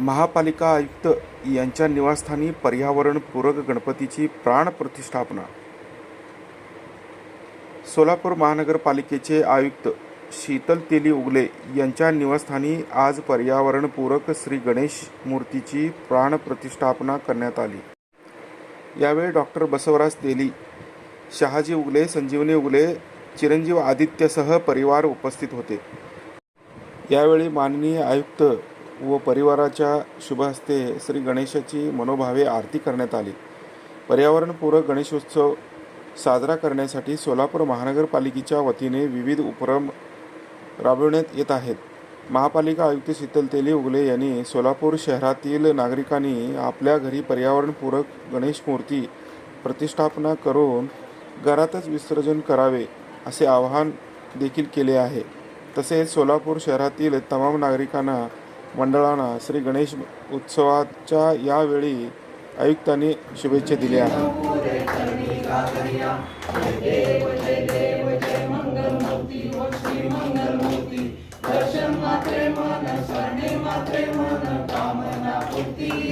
महापालिका आयुक्त यांच्या निवासस्थानी पर्यावरणपूरक गणपतीची प्राणप्रतिष्ठापना सोलापूर महानगरपालिकेचे आयुक्त शीतल तेली उगले यांच्या निवासस्थानी आज पर्यावरणपूरक श्री गणेश मूर्तीची प्राणप्रतिष्ठापना करण्यात आली. यावेळी डॉक्टर बसवराज तेली शहाजी उगले संजीवनी उगले चिरंजीव आदित्यसह परिवार उपस्थित होते. यावेळी माननीय आयुक्त व परिवाराच्या शुभ हस्ते श्री गणेशाची मनोभावे आरती करण्यात आली. पर्यावरणपूरक गणेशोत्सव साजरा करण्यासाठी सोलापूर महानगरपालिकेच्या वतीने विविध उपक्रम राबविण्यात येत आहेत. महापालिका आयुक्त शीतल तेली उगले यांनी सोलापूर शहरातील नागरिकांनी आपल्या घरी पर्यावरणपूरक गणेश मूर्ती प्रतिष्ठापना करून घरातच विसर्जन करावे असे आवाहन देखील केले आहे. तसेच सोलापूर शहरातील तमाम नागरिकांना मंडळांना श्री गणेश उत्सवाच्या यावेळी आयुक्तांनी शुभेच्छा दिल्या. आहेत मात्रे देव जय